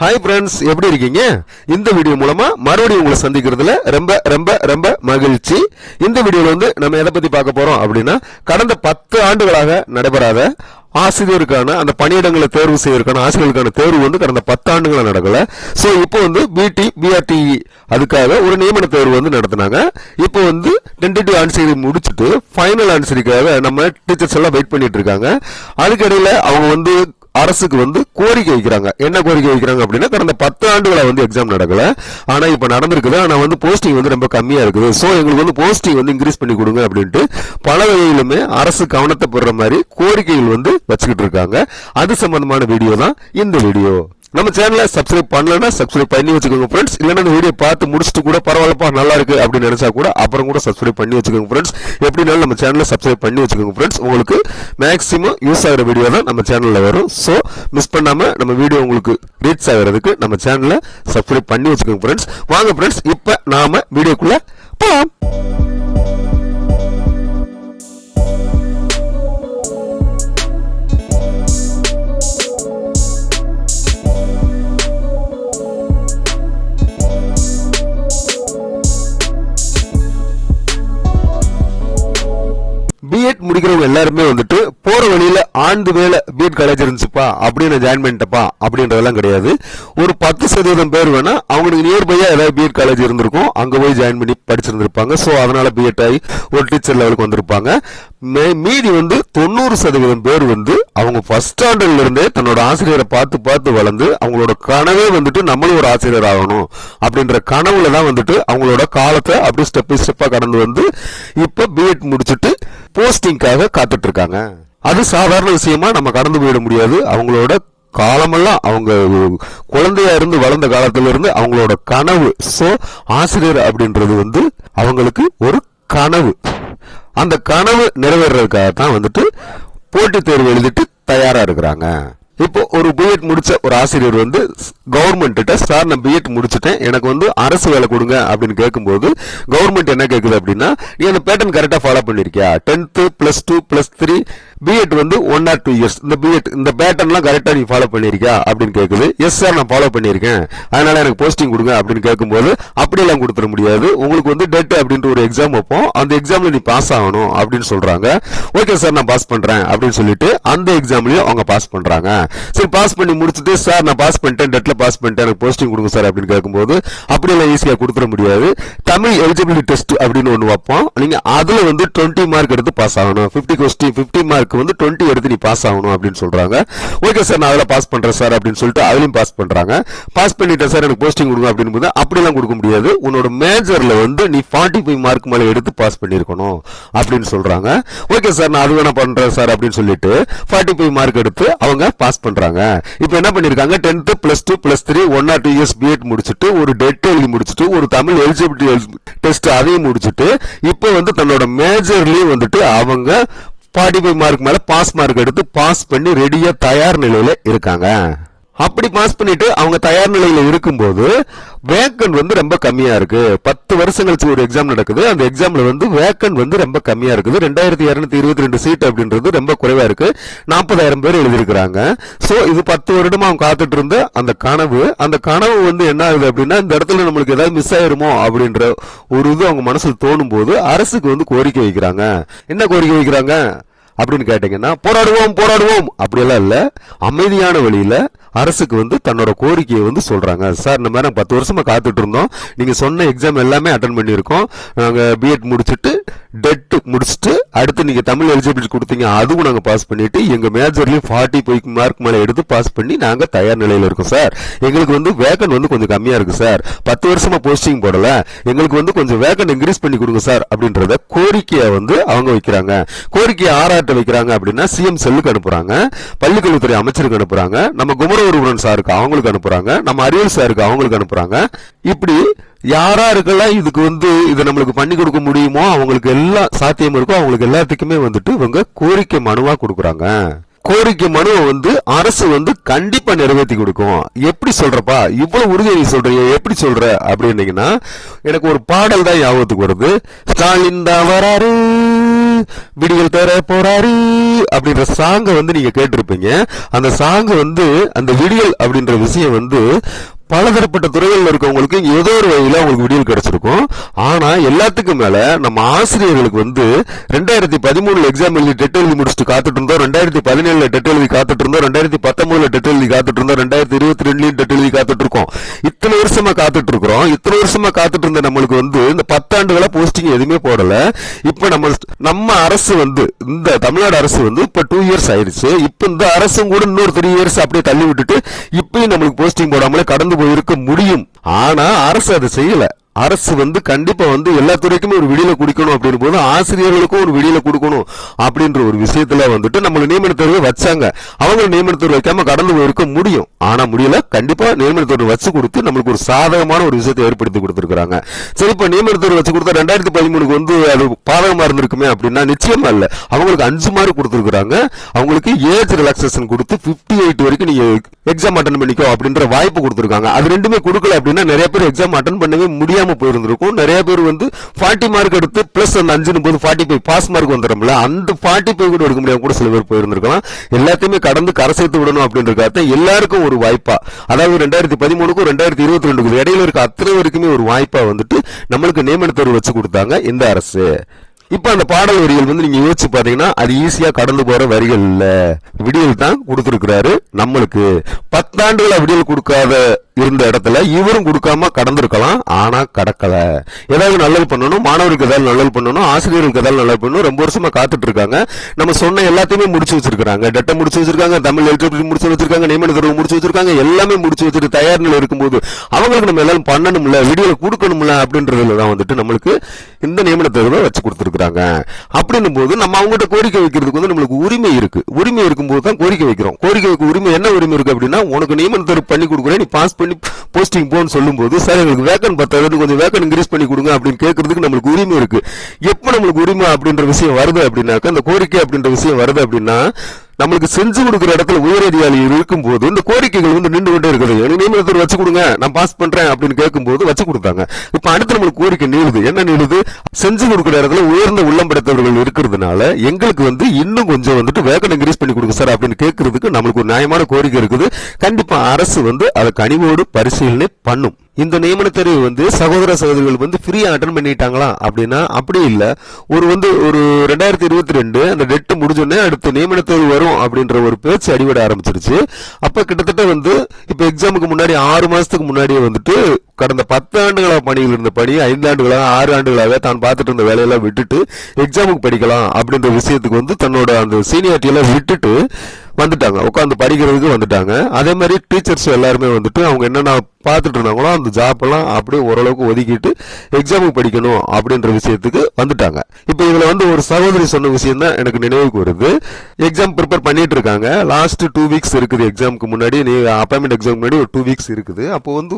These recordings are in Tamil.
ஹாய் ஃப்ரெண்ட்ஸ் எப்படி இருக்கீங்க? இந்த வீடியோ மூலமா மறுபடியும் உங்களை சந்திக்கிறதுல ரொம்ப ரொம்ப ரொம்ப மகிழ்ச்சி. இந்த வீடியோவில் வந்து நம்ம எதை பத்தி பார்க்க போறோம் அப்படின்னா கடந்த பத்து ஆண்டுகளாக நடைபெறாத ஆசிரியருக்கான அந்த பணியிடங்களை தேர்வு செய்வதற்கான ஆசிரியர்களுக்கான தேர்வு வந்து கடந்த பத்து ஆண்டுகளா நடக்கல. ஸோ இப்போ வந்து பிடி பிஆர்டி அதுக்காக ஒரு நியமன தேர்வு வந்து நடத்தினாங்க. இப்போ வந்து டென்டேட்டிவ் ஆன்சரி முடிச்சுட்டு ஃபைனல் ஆன்சரிக்காக நம்ம டீச்சர்ஸ் எல்லாம் வெயிட் பண்ணிட்டு இருக்காங்க. அதுக்கிடையில் அவங்க வந்து அரசுக்கு வந்து கோரிக்கை வைக்கிறாங்க. என்ன கோரிக்கை வைக்கிறாங்க அப்படின்னா கடந்த பத்து ஆண்டுகளை வந்து எக்ஸாம் நடக்கல. ஆனா இப்ப நடந்திருக்குது. ஆனா வந்து போஸ்டிங் வந்து ரொம்ப கம்மியா இருக்குது. சோ எங்களுக்கு வந்து போஸ்டிங் வந்து இன்க்ரீஸ் பண்ணி கொடுங்க அப்படின்ட்டு பல வகையிலுமே அரசு கவனத்தை பெற மாதிரி கோரிக்கைகள் வந்து வச்சுக்கிட்டு இருக்காங்க. அது சம்பந்தமான வீடியோ தான் இந்த வீடியோ நம்ம சேனலை சப்ஸ்கிரைப் பண்ணலன்னா சப்ஸ்கிரைப் பண்ணி வச்சுக்கோங்க ஃப்ரெண்ட்ஸ் இல்லைன்னா இந்த வீடியோ பார்த்து முடிச்சுட்டு கூட பரவாயில்லப்பா நல்லா இருக்கு அப்படின்னு நினைச்சா கூட அப்புறம் கூட சப்ஸ்கிரைப் பண்ணி வச்சுக்கோங்க ஃப்ரெண்ட்ஸ் எப்படினாலும் நம்ம சேனலை சப்ஸ்கிரைப் பண்ணி வச்சுக்கோங்க ஃப்ரெண்ட்ஸ் உங்களுக்கு மேக்ஸிமம் யூஸ் ஆகிற வீடியோ தான் நம்ம சேனலில் வரும். ஸோ மிஸ் பண்ணாமல் நம்ம வீடியோ உங்களுக்கு ரீச் ஆகிறதுக்கு நம்ம சேனலை சப்ஸ்கிரைப் பண்ணி வச்சுக்கோங்க ஃப்ரெண்ட்ஸ் வாங்க ஃப்ரெண்ட்ஸ் இப்போ நாம வீடியோக்குள்ளே போகலாம் பிஎட் எல்லாருமே வந்துட்டு போற வழியில ஆண்டு வேலை பிஎட் காலேஜ் இருந்துச்சுப்பா அப்படின்னு ஜாயின் பண்ணிட்டப்பா அப்படின்றதெல்லாம் கிடையாது. ஒரு பத்து சதவீதம் பேர் வேணா அவங்களுக்கு நியர்பையாக ஏதாவது பிஎட் காலேஜ் இருந்திருக்கும் அங்க போய் ஜாயின் பண்ணி படிச்சிருந்திருப்பாங்க. ஸோ அதனால பிஎட் ஆகி ஒரு டீச்சர் லெவலுக்கு வந்திருப்பாங்க. மே- மீதி வந்து தொண்ணூறு சதவீதம் பேர் வந்து அவங்க ஃபர்ஸ்ட் ஸ்டாண்டர்ட்ல இருந்தே தன்னோட ஆசிரியரை பார்த்து பார்த்து வளர்ந்து அவங்களோட கனவே வந்துட்டு நம்மளும் ஒரு ஆசிரியர் ஆகணும் அப்படின்ற கனவுல தான் வந்துட்டு அவங்களோட காலத்தை அப்படியே ஸ்டெப் பை ஸ்டெப்பாக கடந்து வந்து இப்போ பிஎட் முடிச்சுட்டு போஸ்டிங்காக காத்துட்டு இருக்காங்க அது சாதாரண விஷயமா நம்ம கடந்து போயிட முடியாது. அவங்களோட காலமெல்லாம் அவங்க குழந்தையா இருந்து வளர்ந்த காலத்துல இருந்து அவங்களோட கனவு. சோ ஆசிரியர் அப்படின்றது வந்து அவங்களுக்கு ஒரு கனவு. அந்த கனவு நிறைவேறதுக்காக தான் வந்துட்டு போட்டித் தேர்வு எழுதிட்டு தயாரா இருக்கிறாங்க. இப்போ ஒரு பிஎட் முடிச்ச ஒரு ஆசிரியர் வந்து கவர்மெண்ட்ட கிட்ட சார் நான் பிஎட் முடிச்சுட்டேன். எனக்கு வந்து அரசு வேலை கொடுங்க அப்படின்னு கேட்கும்போது கவர்மெண்ட் என்ன கேட்குது அப்படின்னா நீ அந்த பேட்டர்ன் கரெக்டாக follow பண்ணிருக்கியா? Tenth plus two plus three BEd வந்து ஒன் ஆர் டூ இயர்ஸ் இந்த பிஎட் இந்த பேட்டர்ன்லாம் கரெக்டாக நீ ஃபாலோ பண்ணியிருக்கியா அப்படின்னு கேட்குது. எஸ் சார் நான் ஃபாலோ பண்ணியிருக்கேன் அதனால எனக்கு போஸ்டிங் கொடுங்க அப்படின்னு கேட்கும்போது அப்படியெல்லாம் கொடுத்துட முடியாது. உங்களுக்கு வந்து டெட் அப்படின்ற ஒரு எக்ஸாம் வைப்போம். அந்த எக்ஸாமில் நீ பாஸ் ஆகணும் அப்படின்னு சொல்கிறாங்க ஓகே சார் நான் பாஸ் பண்ணுறேன் அப்படின்னு சொல்லிட்டு அந்த எக்ஸாம்லேயும் அவங்க பாஸ் பண்ணுறாங்க சரி பாஸ் பண்ணி முடிச்சுட்டு சார் நான் பாஸ் பண்ணிட்டேன் டெட்ல பாஸ் பண்ணிட்டேன் எனக்கு போஸ்டிங் கொடுங்க சார் அப்படின்னு கேட்கும்போது அப்படியெல்லாம் ஈஸியாக கொடுத்துட முடியாது. தமிழ் எலிஜிபிலிட்டி டெஸ்ட் அப்படின்னு ஒன்று வைப்போம். நீங்கள் அதில் வந்து டுவெண்ட்டி மார்க் எடுத்து பாஸ் ஆகணும். 50 கொஸ்டின் 50 மார்க் வந்து டுவெண்ட்டி எடுத்து நீ பாஸ் ஆகணும் அப்படின்னு சொல்கிறாங்க ஓகே சார் நான் அதில் பாஸ் பண்ணுறேன் சார் அப்படின்னு சொல்லிட்டு அதுலயும் பாஸ் பண்ணுறாங்க பாஸ் பண்ணிட்டேன் சார் எனக்கு போஸ்டிங் கொடுங்க அப்படின்னு போது அப்படிலாம் கொடுக்க முடியாது. உன்னோட மேஜரில் வந்து நீ 45 ஃபைவ் மார்க் மேலே எடுத்து பாஸ் பண்ணியிருக்கணும் அப்படின்னு சொல்கிறாங்க ஓகே சார் நான் அது வேணா பண்ணுறேன் சார் அப்படின்னு சொல்லிட்டு 45 ஃபைவ் மார்க் எடுத்து அவங்க பாஸ் பண்றாங்க. இப்போ என்ன பண்ணிருக்காங்க? Tenth plus two plus three one or two years BEd முடிச்சுட்டு ஒரு டெட் எழுதி முடிச்சுட்டு ஒரு தமிழ் எலிஜிபிலிட்டி டெஸ்ட் அதையும் முடிச்சுட்டு இப்போ வந்து தன்னோட மேஜர்லயும் வந்துட்டு அவங்க 45 ஃபைவ் மார்க் மேல பாஸ் மார்க் எடுத்து பாஸ் பண்ணி ரெடியா தயார் நிலையில இருக்காங்க. அப்படி பாஸ் பண்ணிட்டு அவங்க தயார் நிலையில இருக்கும்போது வேக்கன் வந்து ரொம்ப கம்மியா இருக்கு. பத்து வருஷம் கழிச்சு ஒரு எக்ஸாம் நடக்குது. அந்த எக்ஸாம்ல வந்து வேக்கன் வந்து ரொம்ப கம்மியா இருக்குது. ரெண்டாயிரத்தி இருநூத்தி இருபத்தி ரெண்டு சீட் அப்படின்றது ரொம்ப குறைவா இருக்கு. நாற்பதாயிரம் பேர் எழுதியிருக்கிறாங்க. சோ இது பத்து வருடமா அவங்க காத்துட்டு இருந்த அந்த கனவு அந்த கனவு வந்து என்ன ஆகுது அப்படின்னா இந்த இடத்துல நம்மளுக்கு ஏதாவது மிஸ் ஆயிருமோ அப்படின்ற ஒரு இது அவங்க மனசுல தோணும் போது அரசுக்கு வந்து கோரிக்கை வைக்கிறாங்க. என்ன கோரிக்கை வைக்கிறாங்க? அப்படின்னு கேட்டீங்கன்னா போராடுவோம் போராடுவோம். அப்படியெல்லாம் இல்லை. அமைதியான வழியில அரசுக்கு வந்து தன்னோட கோரிக்கையை வந்து சொல்கிறாங்க சார் இந்த மாதிரி நாங்கள் பத்து வருஷமாக காத்துட்டு இருந்தோம். நீங்கள் சொன்ன எக்ஸாம் எல்லாமே அட்டன் பண்ணியிருக்கோம். நாங்கள் பிஎட் முடிச்சுட்டு டெட் முடிச்சுட்டு அடுத்து நீங்கள் தமிழ் எலிஜிபிலிட்டி கொடுத்தீங்க அதுவும் நாங்கள் பாஸ் பண்ணிட்டு எங்கள் மேஜர்லேயும் ஃபார்ட்டி ஃபைவ் மார்க் மேலே எடுத்து பாஸ் பண்ணி நாங்கள் தயார் நிலையில் இருக்கோம் சார். எங்களுக்கு வந்து வேக்கன் வந்து கொஞ்சம் கம்மியாக இருக்குது சார். பத்து வருஷமாக போஸ்டிங் போடல. எங்களுக்கு வந்து கொஞ்சம் வேக்கன் இன்க்ரீஸ் பண்ணி கொடுங்க சார் அப்படின்றத கோரிக்கையை வந்து அவங்க வைக்கிறாங்க. கோரிக்கையை ஆராட்ட வைக்கிறாங்க அப்படின்னா சிஎம் செல்லுக்கு அனுப்புறாங்க. பள்ளிக்கல்வித்துறை அமைச்சருக்கு அனுப்புறாங்க. நம்ம குமரகுருபுரன் சாருக்கு அவங்களுக்கு அனுப்புறாங்க. நம்ம அறிவியல் சாருக்கு அவங்களுக்கு அனுப்புறாங்க. இப்படி யாராருக்கெல்லாம் இதுக்கு வந்து இதை நம்மளுக்கு பண்ணி கொடுக்க முடியுமோ அவங்களுக்கு எல்லாம் சாத்தியம் இருக்கோ அவங்களுக்கு எல்லாத்துக்குமே வந்துட்டு இவங்க கோரிக்கை மனுவா கொடுக்குறாங்க. கோரிக்கை மனுவை வந்து அரசு வந்து கண்டிப்பா நிறைவேற்றி கொடுக்கும். எப்படி சொல்றப்பா? இவ்வளவு உறுதியை சொல்றீங்க எப்படி சொல்ற? அப்படின்னீங்கன்னா எனக்கு ஒரு பாடல் தான் ஞாபகத்துக்கு வருது. ஸ்டாலின் தான் வராரு விடிகள் தர போறாரு. அப்படின்ற சாங்கை வந்து நீங்க கேட்டிருப்பீங்க. அந்த சாங்கை வந்து அந்த விடியல் அப்படின்ற விஷயம் வந்து பலதரப்பட்ட துறைகளில் இருக்கவங்களுக்கு ஏதோ ஒரு வகையில் அவங்களுக்கு விடியல் கிடைச்சிருக்கும். ஆனா எல்லாத்துக்கும் மேல நம்ம ஆசிரியர்களுக்கு வந்து ரெண்டாயிரத்தி பதிமூணுல எக்ஸாம் எழுதி டெட் எழுதி முடிச்சுட்டு காத்துட்டு இருந்தோம் ரெண்டாயிரத்தி பதினேழுல டெட் எழுதி காத்துட்டு இருந்தோம் ரெண்டாயிரத்தி பத்தொன்பதுல டெட் எழுதி காத்துட்டு இருந்தோம் ரெண்டாயிரத்தி இருபத்தி ரெண்டுலயும் டெட் எழுதி காத்துட்டு இருக்கோம். இத்தனை வருஷமா காத்துட்டு இருக்கிறோம். இத்தனை வருஷமா காத்துட்டு இருந்த நம்மளுக்கு வந்து இந்த பத்தாண்டுகளா போஸ்டிங் எதுவுமே போடல. இப்ப நம்ம நம்ம அரசு வந்து இந்த தமிழ்நாடு அரசு வந்து இப்ப டூ இயர்ஸ் ஆயிடுச்சு. இப்ப இந்த அரசும் கூட இன்னொரு த்ரீ இயர்ஸ் அப்படியே தள்ளி விட்டுட்டு இப்பயும் நம்மளுக்கு போஸ்டிங் போடாமலே கடந்து போயிருக்க முடியும். ஆனா அரசு அதை செய்யல. அரசு வந்து கண்டிப்பா வந்து எல்லா துறைக்குமே ஒரு விடியல கொடுக்கணும் அப்படின்னு போது ஆசிரியர்களுக்கும் ஒரு விடியல கொடுக்கணும் அப்படின்ற ஒரு விஷயத்துல வந்துட்டு நம்மளை நியமன வச்சாங்க. அவங்க நியமன வைக்காம கடந்து போயிருக்க முடியும். ஆனா முடியல. கண்டிப்பா நியமன வச்சு கொடுத்து நம்மளுக்கு ஒரு சாதகமான ஒரு விஷயத்தை ஏற்படுத்தி கொடுத்துருக்காங்க சரி இப்ப நியமன வச்சு கொடுத்தா ரெண்டாயிரத்தி பதிமூணுக்கு வந்து அது பாதகமா இருந்திருக்குமே அப்படின்னா நிச்சயமா இல்ல. அவங்களுக்கு அஞ்சு மார்க் கொடுத்துருக்குறாங்க. அவங்களுக்கு ஏஜ் ரிலாக்ஸேஷன் கொடுத்து 58 எயிட் வரைக்கும் நீங்க எக்ஸாம் அட்டன் பண்ணிக்கோ அப்படின்ற வாய்ப்பு கொடுத்துருக்காங்க. அது ரெண்டுமே கொடுக்கல அப்படின்னா நிறைய பேர் எக்ஸாம் அட்டன் பண்ணவே முடியாம போயிருந்திருக்கும். நிறைய பேர் வந்து 40 மார்க் எடுத்து பிளஸ் அந்த அஞ்சுன்னு போது ஃபார்ட்டி ஃபைவ் பாஸ் மார்க் வந்துடும்ல. அந்த ஃபார்ட்டி ஃபைவ் கூட எடுக்க முடியாம கூட சில பேர் போயிருந்திருக்கலாம். எல்லாத்தையுமே கடந்து கரை சேர்த்து விடணும் அப்படின்றத எல்லாருக்கும் ஒரு வாய்ப்பா. அதாவது ரெண்டாயிரத்தி பதிமூணுக்கும் ரெண்டாயிரத்தி இருபத்தி ரெண்டுக்கும் இடையில இருக்க அத்தனை வரைக்குமே ஒரு வாய்ப்பா வந்துட்டு நம்மளுக்கு நியமன வச்சு கொடுத்தாங்க இந்த அரசு. இப்ப அந்த பாடல் வரிகள் வந்து நீங்க யோசிச்சு பாத்தீங்கன்னா அது ஈஸியா கடந்து போற வரிகள் இல்ல. விடியல் தான் கொடுத்திருக்கிறாரு நம்மளுக்கு. பத்தாண்டுகளா விடியல் கொடுக்காத இருந்த இடத்துல இவரும் கொடுக்காம கடந்திருக்கலாம். ஆனா கடக்கல. ஏதாவது நல்லது பண்ணணும் மாணவருக்கு ஏதாவது நல்லது பண்ணணும் ஆசிரியர்களுக்கு ஏதாவது நல்லது பண்ணணும் ரொம்ப வருஷமா காத்துட்டு இருக்காங்க நம்ம சொன்ன எல்லாத்தையுமே முடிச்சு வச்சிருக்காங்க டெட்டை முடிச்சு வச்சிருக்காங்க தமிழ் எழுத்து முடிச்சு வச்சிருக்காங்க நியமன தேர்வு முடிச்சு வச்சிருக்காங்க எல்லாமே முடிச்சு வச்சுட்டு தயார் நிலை இருக்கும்போது அவங்களுக்கு நம்ம எல்லாரும் பண்ணணும்ல வீடியோல கொடுக்கணும்ல அப்படின்றதுல தான் வந்துட்டு நம்மளுக்கு இந்த நியமன தேர்வை வச்சு கொடுத்துருக்காங்க அப்படின்னும் போது நம்ம அவங்ககிட்ட கோரிக்கை வைக்கிறதுக்கு வந்து நம்மளுக்கு உரிமை இருக்கு. உரிமை இருக்கும்போது தான் கோரிக்கை வைக்கிறோம். கோரிக்கை வைக்க உரிமை என்ன உரிமை இருக்கு அப்படின்னா உனக்கு நியமன தேர்வு பண்ணி கொடுக்குறேன் நீ பாஸ் பண்ணி போஸ்டிங் போன்னு சொல்லும்போது சார் எங்களுக்கு வேக்கன் பத்தாவது கொஞ்சம் வேக்கன் இன்க்ரீஸ் பண்ணி கொடுங்க அப்படின்னு கேட்கறதுக்கு நம்மளுக்கு உரிமை இருக்கு. எப்போ நம்மளுக்கு உரிமை அப்படின்ற விஷயம் வருது அப்படின்னாக்க அந்த கோரிக்கை அப்படின்ற விஷயம் வருது அப்படின்னா நம்மளுக்கு செஞ்சு கொடுக்குற இடத்துல உயரதிகாரி இருக்கும்போது இந்த கோரிக்கைகள் வந்து நின்று கொண்டே இருக்குது. எனக்கு நியமனத்தில் வச்சு கொடுங்க நான் பாஸ் பண்றேன் அப்படின்னு கேட்கும்போது வச்சு கொடுத்தாங்க. இப்ப அடுத்து நம்மளுக்கு கோரிக்கை நீளுது. என்ன நீளுது? செஞ்சு கொடுக்குற இடத்துல உயர்ந்த உள்ளம் படைத்தவர்கள் இருக்கிறதுனால எங்களுக்கு வந்து இன்னும் கொஞ்சம் வந்துட்டு வேகன் இன்க்ரீஸ் பண்ணி கொடுங்க சார் அப்படின்னு கேட்கறதுக்கு நம்மளுக்கு ஒரு நியாயமான கோரிக்கை இருக்குது. கண்டிப்பா அரசு வந்து அதை கனிவோடு பரிசீலனை பண்ணும். இந்த நியமன தேர்வு வந்து சகோதர சகோதரிகள் வந்து ஃப்ரீயா அட்டன் பண்ணிட்டாங்களா அப்படின்னா அப்படி இல்ல. ஒரு வந்து ஒரு ரெண்டாயிரத்தி இருபத்தி ரெண்டு அந்த டெட்டு முடிஞ்சோடனே அடுத்த நியமன தேர்வு வரும் அப்படின்ற ஒரு பேச்சு அடிபட ஆரம்பிச்சிருச்சு. அப்ப கிட்டத்தட்ட வந்து இப்ப எக்ஸாமுக்கு முன்னாடி ஆறு மாசத்துக்கு முன்னாடியே வந்துட்டு கடந்த பத்து ஆண்டுகளாக பணியில் இருந்த பணி ஐந்து ஆண்டுகளாக ஆறு ஆண்டுகளாக தான் பார்த்துட்டு இருந்த வேலையெல்லாம் விட்டுட்டு எக்ஸாமுக்கு படிக்கலாம் அப்படின்ற விஷயத்துக்கு வந்து தன்னோட அந்த சீனியாரிட்டியெல்லாம் விட்டுட்டு வந்துட்டாங்க. உட்காந்து படிக்கிறதுக்கு வந்துட்டாங்க. அதே மாதிரி டீச்சர்ஸ் எல்லாருமே வந்துட்டு அவங்க என்னென்ன பார்த்துட்டு இருந்தாங்களோ அந்த ஜாப் எல்லாம் அப்படியே ஓரளவுக்கு ஒதுக்கிட்டு எக்ஸாமுக்கு படிக்கணும் அப்படின்ற விஷயத்துக்கு வந்துட்டாங்க. இப்போ இதுல வந்து ஒரு சகோதரி சொன்ன விஷயம் தான் எனக்கு நினைவுக்கு வருது. எக்ஸாம் ப்ரிப்பேர் பண்ணிட்டு இருக்காங்க லாஸ்ட் டூ வீக்ஸ் இருக்குது எக்ஸாமுக்கு முன்னாடி. நீ அப்பாயின்மெண்ட் எக்ஸாம் முன்னாடி ஒரு டூ வீக்ஸ் இருக்குது. அப்போ வந்து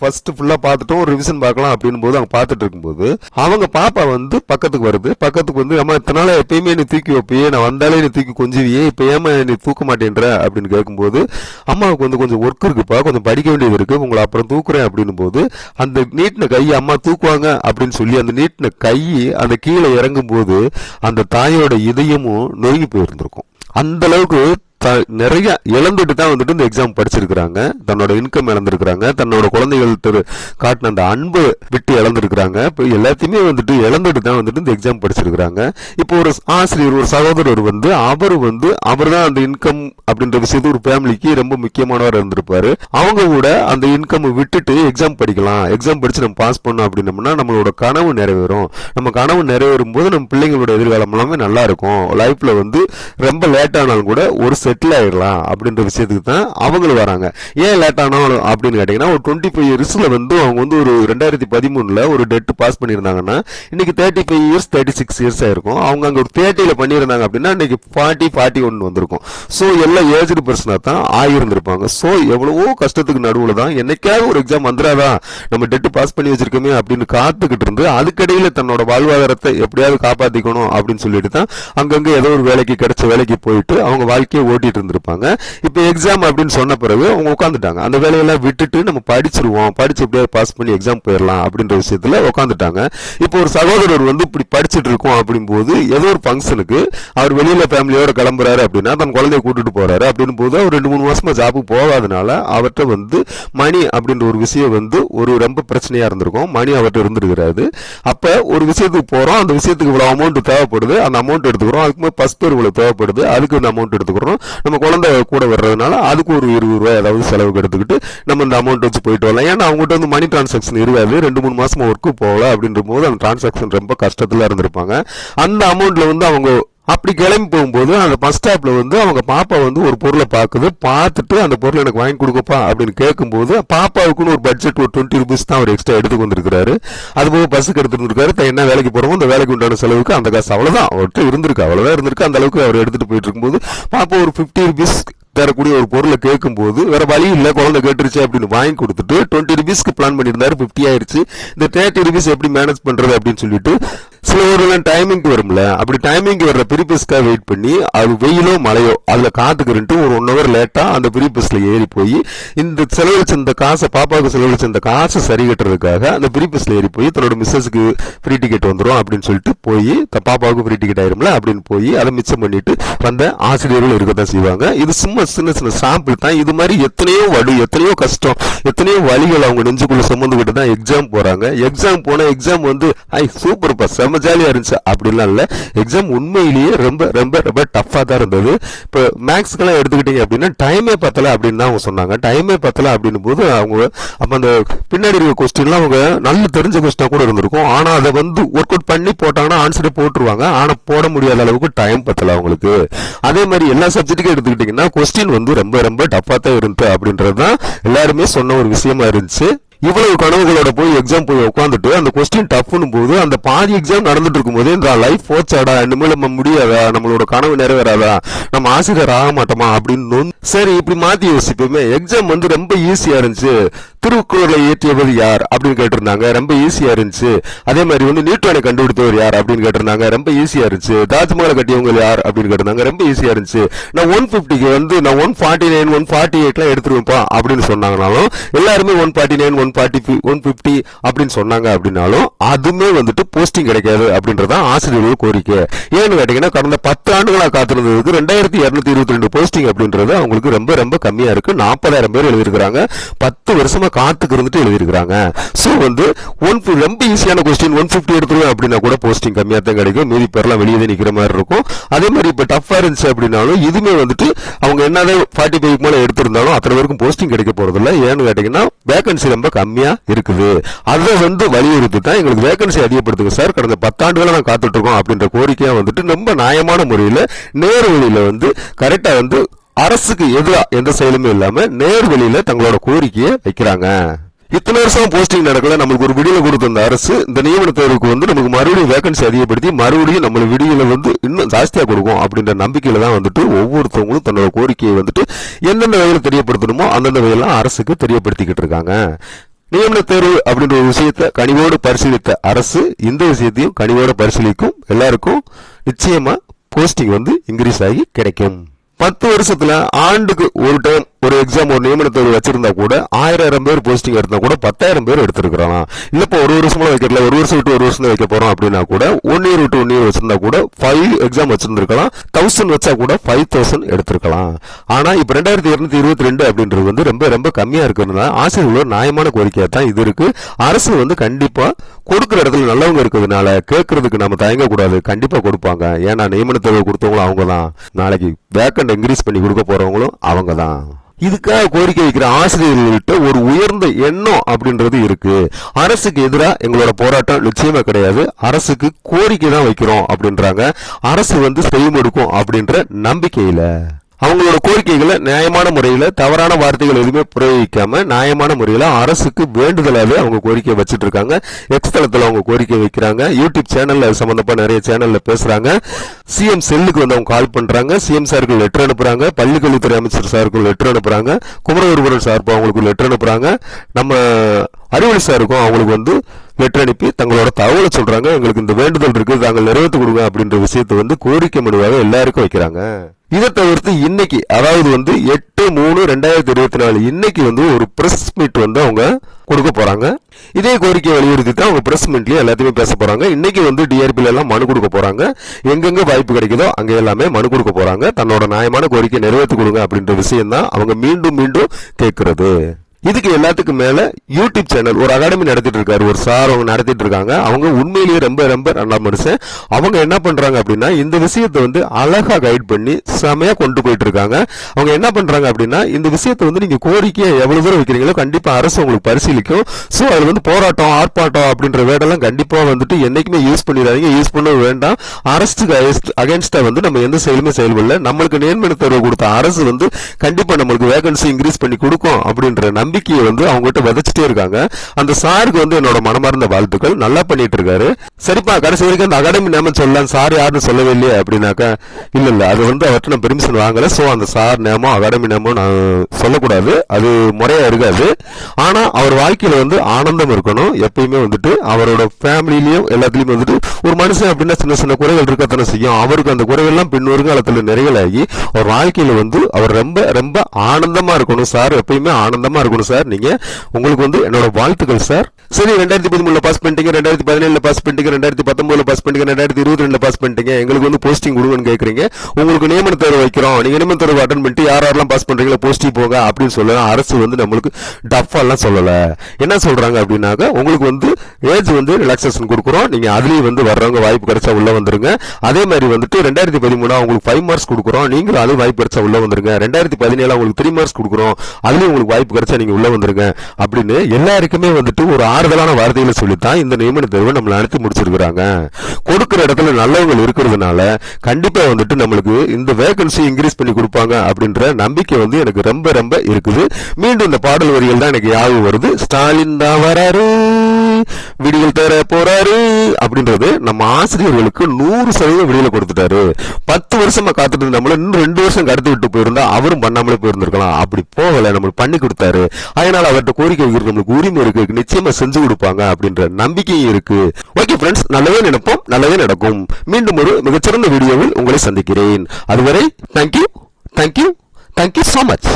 ஃபர்ஸ்ட் ஃபுல்லா பார்த்துட்டோம். ஒரு ரிவிஷன் பார்க்கலாம் அப்படின்னு போது அவங்க பார்த்துட்டு இருக்கும்போது அவங்க பாப்பா வந்து பக்கத்துக்கு வருது. பக்கத்துக்கு வந்து அம்மா இத்தனை நாள் எப்பயுமே நீ தூக்கி வைப்பியே. நான் வந்தாலே நீ தூக்கி கொஞ்சுவியே. இப்ப ஏமா நீ தூக்க மாட்டேன்ற? அப்படின்னு கேட்கும்போது அம்மாவுக்கு வந்து கொஞ்சம் ஒர்க் இருக்குப்பா. கொஞ்சம் படிக்க வேண்டியது இருக்கு. உங்களை அப்புறம் தூக்குறேன் அப்படின்னும் போது அந்த நீட்டின கை அம்மா தூக்குவாங்க அப்படின்னு சொல்லி அந்த நீட்டின கை அந்த கீழே இறங்கும் போது அந்த தாயோட இதயமும் நொறுங்கி போயிருந்திருக்கும். அந்த அளவுக்கு த- நிறைய இழந்துட்டு தான் வந்துட்டு இந்த எக்ஸாம் படிச்சிருக்கிறாங்க. தன்னோட இன்கம் இழந்திருக்கிறாங்க. தன்னோட குழந்தைகள்கிட்ட காட்டின அந்த அன்பு விட்டு இழந்திருக்கிறாங்க. இப்போ எல்லாத்தையுமே வந்துட்டு இழந்துட்டு தான் வந்துட்டு இந்த எக்ஸாம் படிச்சிருக்கிறாங்க. இப்போ ஒரு ஆசிரியர் ஒரு சகோதரர் வந்து அவர் வந்து அவர் தான் அந்த இன்கம் அப்படின்ற விஷயத்து ஒரு ஃபேமிலிக்கு ரொம்ப முக்கியமானவர் இருந்திருப்பாரு. அவங்க கூட அந்த இன்கம் விட்டுட்டு எக்ஸாம் படிக்கலாம். எக்ஸாம் படிச்சு நம்ம பாஸ் பண்ணோம் அப்படின்னம்னா நம்மளோட கனவு நிறைவேறும். நம்ம கனவு நிறைவேறும் போது நம்ம பிள்ளைங்களோட எதிர்காலம் எல்லாமே நல்லா இருக்கும். லைஃப்ல வந்து ரொம்ப லேட் ஆனாலும் கூட ஒரு செட்டில் ஆயிடலாம் அப்படின்ற விஷயத்துக்கு தான் அவங்களும் வராங்க. ஏன் லேட் ஆனாலும் அப்படின்னு கேட்டிங்கன்னா ஒரு டுவெண்ட்டி ஃபைவ் இயர்ஸில் வந்து அவங்க வந்து ஒரு ரெண்டாயிரத்தி பதிமூணில் ஒரு டெட் பாஸ் பண்ணியிருந்தாங்கன்னா இன்றைக்கி thirty five years thirty six years ஆயிருக்கும். அவங்க அங்கே ஒரு தேர்ட்டியில் பண்ணியிருந்தாங்க அப்படின்னா இன்றைக்கி ஃபார்ட்டி ஃபார்ட்டி ஒன் வந்திருக்கும். ஸோ எல்லாம் ஏஜ்டு பர்சனாக தான் ஆகியிருந்திருப்பாங்க ஸோ எவ்வளவோ கஷ்டத்துக்கு நடுவில் தான் என்னைக்காவது ஒரு எக்ஸாம் வந்துடாதா நம்ம டெட்டு பாஸ் பண்ணி வச்சிருக்கோமே அப்படின்னு காத்துக்கிட்டு இருந்து அதுக்கடையில் தன்னோட வாழ்வாதாரத்தை எப்படியாவது காப்பாற்றிக்கணும் அப்படின்னு சொல்லிட்டு தான் அங்கங்கே ஏதோ ஒரு வேலைக்கு கிடைச்ச வேலைக்கு போயிட்டு அவங்க வாழ்க்கையை ஓட்டி ஓட்டிட்டு இருந்திருப்பாங்க. இப்போ எக்ஸாம் அப்படின்னு சொன்ன பிறகு அவங்க உட்காந்துட்டாங்க அந்த வேலையெல்லாம் விட்டுட்டு நம்ம படிச்சிருவோம். படிச்சு எப்படியாவது பாஸ் பண்ணி எக்ஸாம் போயிடலாம் அப்படின்ற விஷயத்துல உட்காந்துட்டாங்க இப்போ ஒரு சகோதரர் வந்து இப்படி படிச்சுட்டு இருக்கோம் அப்படிங்கும்போது ஏதோ ஒரு ஃபங்க்ஷனுக்கு அவர் வெளியில ஃபேமிலியோட கிளம்புறாரு அப்படின்னா தன் குழந்தைய கூட்டிட்டு போறாரு அப்படின்னு போது அவர் ரெண்டு மூணு மாசமா ஜாபுக்கு போகாதனால அவர்கிட்ட வந்து மணி அப்படின்ற ஒரு விஷயம் வந்து ஒரு ரொம்ப பிரச்சனையா இருந்திருக்கும். மணி அவர்கிட்ட இருந்திருக்கிறாரு. அப்ப ஒரு விஷயத்துக்கு போறோம். அந்த விஷயத்துக்கு இவ்வளவு அமௌண்ட் தேவைப்படுது. அந்த அமௌண்ட் எடுத்துக்கிறோம். அதுக்கு பஸ் பேர் இவ்வளவு தேவைப்படுது. அதுக்கு இந்த அமௌண்ட் எடுத்துக்கிறோம். நம்ம குழந்தை கூட வர்றதுனால அதுக்கு ஒரு இருபது ரூபாய் ஏதாவது செலவுக்கு எடுத்துக்கிட்டு நம்ம இந்த அமௌண்ட் வச்சு போயிட்டு வரலாம். ஏன்னா அவங்ககிட்ட வந்து மணி டிரான்சாக்ஷன் இருக்காது. ரெண்டு மூணு மாசமா ஒர்க்கு போகல அப்படின்ற போது அந்த டிரான்சாக்ஷன் ரொம்ப கஷ்டத்துல இருந்திருப்பாங்க. அந்த அமௌண்ட்ல வந்து அவங்க அப்படி கிளம்பி போகும்போது அந்த பஸ் ஸ்டாப்பில் வந்து அவங்க பாப்பா வந்து ஒரு பொருளை பார்க்குது. பார்த்துட்டு அந்த பொருளை எனக்கு வாங்கி கொடுக்கப்பா அப்படின்னு கேட்கும்போது பாப்பாவுக்குன்னு ஒரு பட்ஜெட் ஒரு டுவெண்ட்டி ருபீஸ் தான் அவர் எக்ஸ்ட்ரா எடுத்து வந்திருக்கிறாரு அது போக பஸ்ஸுக்கு எடுத்துட்டு இருக்காரு தான் என்ன வேலைக்கு போகிறோமோ அந்த வேலைக்கு உண்டான செலவுக்கு அந்த காசு அவ்வளோதான் அவர்கிட்ட இருந்திருக்கு. அவ்வளோதான் இருந்திருக்கு. அந்த அளவுக்கு அவர் எடுத்துகிட்டு போயிட்டு இருக்கும்போது பாப்பா ஒரு ஃபிஃப்டி ருபீஸ் தரக்கூடிய ஒரு பொருளை கேட்கும்போது வேற வழி இல்லை குழந்தை கேட்டுருச்சு அப்படின்னு வாங்கி கொடுத்துட்டு டுவெண்ட்டி ருபீஸ்க்கு பிளான் பண்ணியிருந்தாரு ஃபிஃப்டி ஆயிடுச்சு இந்த தேர்ட்டி ருபீஸ் எப்படி மேனேஜ் பண்ணுறது அப்படின்னு சொல்லிட்டு சில ஊர்லாம் டைமிங்க்கு வரும்ல அப்படி டைமிங்க்கு வர்ற ப்ரீபஸ்க்காக வெயிட் பண்ணி அது வெயிலோ மழையோ அதில் காத்துக்கிறன்ட்டு ஒரு ஒன் ஹவர் லேட்டாக அந்த ப்ரீபஸ்ல ஏறி போய் இந்த செலவழிச்ச இந்த காசை பாப்பாவுக்கு செலவழிச்ச இந்த காசை சரி கட்டுறதுக்காக அந்த ப்ரீபஸ்ல ஏறி போய் தன்னோட மிஸ்ஸஸுக்கு ஃப்ரீ டிக்கெட் வந்துடும் அப்படின்னு சொல்லிட்டு போய் பாப்பாவுக்கு ஃப்ரீ டிக்கெட் ஆயிரும்ல அப்படின்னு போய் அதை மிச்சம் பண்ணிட்டு வந்த ஆசிரியர்கள் இருக்க தான் செய்வாங்க. இது சும்மா சின்ன சின்ன சாம்பிள் தான். இது மாதிரி எத்தனையோ வடு எத்தனையோ கஷ்டம் எத்தனையோ வழிகள் அவங்க நெஞ்சுக்குள்ள சுமந்துக்கிட்டு தான் எக்ஸாம் போறாங்க. எக்ஸாம் போனால் எக்ஸாம் வந்து ஐ சூப்பர்ப்பா செம்ம ஜாலியா இருந்துச்சு. அப்படிலாம் இல்லை. எக்ஸாம் உண்மையிலேயே ரொம்ப ரொம்ப ரொம்ப டஃப்பாக தான் இருந்தது. இப்போ மேக்ஸ்க்கெல்லாம் எடுத்துக்கிட்டீங்க அப்படின்னா டைமே பத்தல அப்படின்னு தான் அவங்க சொன்னாங்க. டைமே பத்தலை அப்படின்னும் போது அவங்க அப்போ அந்த பின்னாடி இருக்க கொஸ்டின்லாம் அவங்க நல்ல தெரிஞ்ச கொஸ்டினாக கூட இருந்திருக்கும். ஆனா அதை வந்து ஒர்க் அவுட் பண்ணி போட்டாங்கன்னா ஆன்சரே போட்டுருவாங்க. ஆனால் போட முடியாத அளவுக்கு டைம் பத்தலை அவங்களுக்கு. அதே மாதிரி எல்லா சப்ஜெக்ட்டுக்கும் எடுத்துக்கிட்டீங்கன்னா கொஸ்டின் வந்து ரொம்ப ரொம்ப டஃப்பாக தான் இருந்து அப்படின்றது தான் எல்லாருமே சொன்ன ஒரு விஷயமா இருந்துச்சு. இவ்வளவு கனவுகளோட போய் எக்ஸாம் போய் உட்காந்துட்டு அந்த கொஸ்டின் டஃப்னும் போது அந்த பாதி எக்ஸாம் நடந்துட்டு இருக்கும்போது இந்த லைஃப் போச்சாடா? இனிமேல் நம்ம முடியாதா? நம்மளோட கனவு நிறைவேறாதா? நம்ம ஆசிரியர் ஆக மாட்டோமா? அப்படின்னு சரி இப்படி மாத்தி யோசிப்போமே. எக்ஸாம் வந்து ரொம்ப ஈஸியா இருந்துச்சு. திருக்குறளை ஏற்றியவர் யார்? அப்படின்னு கேட்டிருந்தாங்க. ரொம்ப ஈஸியா இருந்துச்சு. அதே மாதிரி வந்து நியூட்டனை கண்டுபிடித்தவர் யார்? அப்படின்னு கேட்டிருந்தாங்க. ரொம்ப ஈஸியா இருந்துச்சு. தாஜ்மஹாலை கட்டியவங்க யார்? அப்படின்னு கேட்டிருந்தாங்க. ரொம்ப ஈஸியா இருந்துச்சு. நான் ஒன் பிப்டிக்கு வந்து நான் one forty nine one forty எயிட்லாம் எடுத்துருவேன்ப்பா அப்படின்னு சொன்னாங்கனாலும் எல்லாருமே one forty nine one forty one fifty அப்படின்னு சொன்னாங்க அப்படின்னாலும் அதுமே வந்துட்டு போஸ்டிங் கிடைக்காது அப்படின்றதான் ஆசிரியர்கள் கோரிக்கை. ஏன்னு கேட்டீங்கன்னா கடந்த பத்து ஆண்டுகளாக காத்திருந்ததுக்கு ரெண்டாயிரத்தி இரநூத்தி இருபத்தி ரெண்டு போஸ்டிங் அப்படின்றது அவங்களுக்கு ரொம்ப ரொம்ப கம்மியா இருக்கு. நாற்பதாயிரம் பேர் எழுதியிருக்கிறாங்க. பத்து வருஷமா காத்துக்கு இருந்துட்டு எழுதியிருக்கிறாங்க. ஸோ வந்து ஒன் ரொம்ப ஈஸியான கொஸ்டின் ஒன் ஃபிஃப்டி எடுத்துருவேன் அப்படின்னா கூட போஸ்டிங் கம்மியாக தான் கிடைக்கும். மீதி பேர்லாம் வெளியே தான் மாதிரி இருக்கும். அதே மாதிரி இப்போ டஃப்பாக இருந்துச்சு அப்படின்னாலும் இதுவுமே வந்துட்டு அவங்க என்னதான் ஃபார்ட்டி ஃபைவ் மேலே எடுத்திருந்தாலும் அத்தனை பேருக்கும் போஸ்டிங் கிடைக்க போகிறதில்ல ஏன்னு கேட்டீங்கன்னா வேகன்சி ரொம்ப கம்மியா இருக்குது. அதை வந்து வலியுறுத்தி தான் எங்களுக்கு வேகன்சி அதிகப்படுத்துங்க. சார் கடந்த பத்தாண்டுகளை நான் காத்துட்டு இருக்கோம் அப்படின்ற கோரிக்கையா வந்துட்டு ரொம்ப நியாயமான முறையில நேர் வழியில வந்து கரெக்டா வந்து அரசுக்கு எதிராக எந்த செயலுமே இல்லாம நேர்வழியில தங்களோட கோரிக்கையை வைக்கிறாங்க. இத்தனை வருஷம் போஸ்டிங் நடக்கல. நம்மளுக்கு ஒரு விடியல கொடுத்திருந்த அரசு இந்த நியமன தேர்வுக்கு வந்து நமக்கு மறுபடியும் வேகன்சி அதிகப்படுத்தி மறுபடியும் நம்ம விடியல வந்து இன்னும் ஜாஸ்தியா கொடுக்கும் அப்படின்ற நம்பிக்கையில தான் வந்துட்டு ஒவ்வொருத்தவங்களும் தன்னோட கோரிக்கையை வந்துட்டு எந்தெந்த வகையில் தெரியப்படுத்தணுமோ அந்தந்த வகையெல்லாம் அரசுக்கு தெரியப்படுத்திக்கிட்டு இருக்காங்க. நியமன தேர்வு அப்படின்ற ஒரு விஷயத்தை கனிவோடு பரிசீலித்த அரசு இந்த விஷயத்தையும் கனிவோடு பரிசீலிக்கும். எல்லாருக்கும் நிச்சயமா போஸ்டிங் வந்து இன்க்ரீஸ் ஆகி கிடைக்கும். பத்து வருஷத்துல ஆண்டுக்கு ஒரு டைம் ஒரு எக்ஸாம் ஒரு நியமன தேர்வு வச்சிருந்தா கூட ஆயிரம் பேர் போஸ்டிங் எடுத்தா கூட பத்தாயிரம் பேர் எடுத்திருக்கலாம் இல்ல இப்ப ஒரு வருஷமா வைக்கல ஒரு வருஷம் விட்டு ஒரு வருஷம் தான் வைக்க போறோம் அப்படின்னா கூட ஒன் இயர் விட்டு ஒன் இயர் வச்சிருந்தா கூட ஃபைவ் எக்ஸாம் வச்சிருந்திருக்கலாம். தௌசண்ட் வச்சா கூட ஃபைவ் தௌசண்ட் எடுத்திருக்கலாம். ஆனா இப்ப ரெண்டாயிரத்தி இருநூத்தி இருபத்தி ரெண்டு அப்படின்றது வந்து ரொம்ப ரொம்ப கம்மியா இருக்கிறதுனால ஆசிரியர்களோட நியாயமான கோரிக்கையா தான் இது இருக்கு. அரசு வந்து கண்டிப்பா கொடுக்குற இடத்துல நல்லவங்க இருக்கிறதுனால கேட்கறதுக்கு நம்ம தயங்க கூடாது கண்டிப்பா கொடுப்பாங்க. ஏன்னா நியமன தேர்வு கொடுத்தவங்களும் அவங்க தான் நாளைக்கு வேக்கண்ட் இன்க்ரீஸ் பண்ணி கொடுக்க போறவங்களும் அவங்க தான் இதுக்காக கோரிக்கை வைக்கிற ஆசிரியர்கள்கிட்ட ஒரு உயர்ந்த எண்ணம் அப்படின்றது இருக்கு. அரசுக்கு எதிராக எங்களோட போராட்டம் நிச்சயமா கிடையாது. அரசுக்கு கோரிக்கை தான் வைக்கிறோம் அப்படின்றாங்க. அரசு வந்து செய்யும் அப்படின்ற நம்பிக்கையில. அவங்களோட கோரிக்கைகளை நியாயமான முறையில் தவறான வார்த்தைகள் எதுவுமே பிரயோகிக்காம நியாயமான முறையில் அரசுக்கு வேண்டுதலாகவே அவங்க கோரிக்கை வச்சுட்டு இருக்காங்க எக்ஸ் தளத்தில் அவங்க கோரிக்கை வைக்கிறாங்க. யூடியூப் சேனலில் அது நிறைய சேனலில் பேசுகிறாங்க சிஎம் செல்லுக்கு வந்து அவங்க கால் பண்ணுறாங்க சிஎம் சாருக்கு லெட்டர் அனுப்புகிறாங்க பள்ளிக்கல்வித்துறை அமைச்சர் சாருக்கு லெட்டர் அனுப்புகிறாங்க குமரகுருபுரன் சார்பு அவங்களுக்கு லெட்டர் அனுப்புகிறாங்க நம்ம அறிவொளி சாருக்கும் அவங்களுக்கு வந்து லெட்டர் அனுப்பி தங்களோட தகவலை சொல்கிறாங்க எங்களுக்கு இந்த வேண்டுதல் இருக்குது. தாங்கள் நிறைவேற்றி கொடுங்க அப்படின்ற விஷயத்தை வந்து கோரிக்கை மனுவாக எல்லாருக்கும் வைக்கிறாங்க. இதை தவிர்த்து இன்னைக்கு அதாவது வந்து எட்டு மூணு ரெண்டாயிரத்தி இருபத்தி நாலு இன்னைக்கு வந்து ஒரு பிரஸ் மீட் வந்து அவங்க கொடுக்க போறாங்க. இதே கோரிக்கை வலியுறுத்தி தான் அவங்க பிரஸ் மீட்லயும் எல்லாத்தையுமே பேச போறாங்க. இன்னைக்கு வந்து டிஆர்பில எல்லாம் மனு கொடுக்க போறாங்க. எங்கெங்க வாய்ப்பு கிடைக்குதோ அங்க எல்லாமே மனு கொடுக்க போறாங்க. தன்னோட நியாயமான கோரிக்கை நிறைவேற்றி கொடுங்க அப்படின்ற விஷயம் தான் அவங்க மீண்டும் மீண்டும் கேட்கறது. இதுக்கு எல்லாத்துக்கும் மேல யூடியூப் சேனல் ஒரு அகாடமி நடத்திட்டு இருக்காரு ஒரு சார் அவங்க நடத்திட்டு இருக்காங்க. அவங்க உண்மையிலேயே ரொம்ப ரொம்ப நல்ல மனுஷன். அவங்க என்ன பண்றாங்க அப்படின்னா இந்த விஷயத்தை வந்து அழகா கைட் பண்ணி செமையா கொண்டு போயிட்டு இருக்காங்க. அவங்க என்ன பண்றாங்க அப்படின்னா இந்த விஷயத்தை வந்து நீங்க கோரிக்கையை எவ்வளவு தூரம் வைக்கிறீங்களோ கண்டிப்பா அரசு உங்களுக்கு பரிசீலிக்கும். ஸோ அதுல வந்து போராட்டம் ஆர்ப்பாட்டம் அப்படின்ற வேடெல்லாம் கண்டிப்பா வந்துட்டு என்னைக்குமே யூஸ் பண்ணிடாதீங்க. யூஸ் பண்ண வேண்டாம். அரசுக்கு அகேன்ஸ்டா வந்து நம்ம எந்த செயலுமே செயல்படல. நம்மளுக்கு நேர்மணி தேர்வு கொடுத்த அரசு வந்து கண்டிப்பா நம்மளுக்கு வேகன்சி இன்க்ரீஸ் பண்ணி கொடுக்கும் அப்படின்ற நம்பிக்கையை வந்து அவங்ககிட்ட விதைச்சிட்டே இருக்காங்க. அந்த சாருக்கு வந்து என்னோட மனமார்ந்த வாழ்த்துக்கள். நல்லா பண்ணிட்டு இருக்காரு சரிப்பா கடைசி வரைக்கும் அந்த அகாடமி நேமம் சொல்லலாம் சார் யாருன்னு சொல்லவே இல்லையே அப்படின்னாக்கா இல்ல இல்ல. அது வந்து அவர்கிட்ட நான் பெர்மிஷன் வாங்கல. சோ அந்த சார் நேமம் அகாடமி நேமம் நான் சொல்லக்கூடாது. அது முறையா இருக்காது. ஆனா அவர் வாழ்க்கையில வந்து ஆனந்தம் இருக்கணும். எப்பயுமே வந்துட்டு அவரோட ஃபேமிலிலயும் எல்லாத்துலயும் வந்துட்டு ஒரு மனுஷன் அப்படின்னா சின்ன சின்ன குறைகள் இருக்கத்தானே செய்யும். அவருக்கு அந்த குறைகள்லாம் பின் வருங்காலத்தில் நிறைகளாகி அவர் வாழ்க்கையில வந்து அவர் ரொம்ப ரொம்ப ஆனந்தமா இருக்கணும். சார் எப்பயுமே ஆனந்தமா இருக்கணும். சார். நீங்க உங்களுக்கு வந்து என்னோட வாழ்த்துக்கள் சார். சரி ரெண்டாயிரத்தி பதிமூணுல பாஸ் பண்ணிட்டீங்க ரெண்டாயிரத்தி பதினேழுல பாஸ் பண்ணிட்டீங்க ரெண்டாயிரத்தி பத்தொன்பதுல பாஸ் பண்ணிட்டீங்க ரெண்டாயிரத்தி இருபத்தி ரெண்டுல பாஸ் பண்ணிட்டீங்க. எங்களுக்கு வந்து போஸ்டிங் கொடுங்கன்னு கேட்குறீங்க உங்களுக்கு நியமன தேர்வு வைக்கிறோம். நீங்க நியமன தேர்வு அட்டன் பண்ணிட்டு யார் யாரெல்லாம் பாஸ் பண்றீங்களோ போஸ்டிங் போங்க அப்படின்னு சொல்லலாம் அரசு வந்து நம்மளுக்கு டஃபாலாம் எல்லாம் சொல்லல. என்ன சொல்றாங்க அப்படின்னாக்க உங்களுக்கு வந்து ஏஜ் வந்து ரிலாக்ஸேஷன் கொடுக்குறோம். நீங்க அதுலயும் வந்து வர்றவங்க வாய்ப்பு கிடைச்சா உள்ள வந்துருங்க. அதே மாதிரி வந்துட்டு ரெண்டாயிரத்தி பதிமூணா உங்களுக்கு ஃபைவ் மார்க்ஸ் கொடுக்குறோம். நீங்களும் அது வாய்ப்பு கிடைச்சா உள்ள வந்துருங்க. ரெண்டாயிரத்தி பதினேழு உங்களுக்கு த்ரீ மார்க்ஸ் கொடுக்குறோம். அதுலயும் உங்களுக்கு வாய்ப்பு கிடைச்சா நீங்க உள்ள வந்துருங்க அப்படின்னு எல்லாருக்குமே வந்துட்டு ஒரு ஆறுதலான வார்த்தைகளை சொல்லித்தான் இந்த நியமன தேர்வை நம்மள அனுப்பி முடிச்சிருக்கிறாங்க. கொடுக்கிற இடத்துல நல்லவங்க இருக்கிறதுனால கண்டிப்பா வந்துட்டு நம்மளுக்கு இந்த வேகன்சி இன்க்ரீஸ் பண்ணி கொடுப்பாங்க அப்படின்ற நம்பிக்கை வந்து எனக்கு ரொம்ப ரொம்ப இருக்குது. மீண்டும் இந்த பாடல் வரிகள் தான் எனக்கு ஞாபகம் வருது. ஸ்டாலின் தான் வராரு. விடிகள் தர போறாரு அப்படின்றது நம்ம ஆசிரியர்களுக்கு நூறு சதவீதம் விடியல கொடுத்துட்டாரு. பத்து வருஷமா காத்துட்டு நம்மள இன்னும் ரெண்டு வருஷம் கடத்தி விட்டு போயிருந்தா அவரும் பண்ணாமலே போயிருந்திருக்கலாம். அப்படி போகல நம்மளுக்கு பண்ணி கொடுத்தாரு. அதனால அவர்கிட்ட கோரிக்கை வைக்கிறது நம்மளுக்கு உரிமை இருக்கு. நிச்சயமா செஞ்சு கொடுப்பாங்க அப்படின்ற நம்பிக்கையும் இருக்கு. ஓகே ஃப்ரெண்ட்ஸ் நல்லதே நினைப்போம் நல்லதே நடக்கும். மீண்டும் ஒரு மிகச்சிறந்த வீடியோவில் உங்களை சந்திக்கிறேன். அதுவரை thank you thank you thank you so much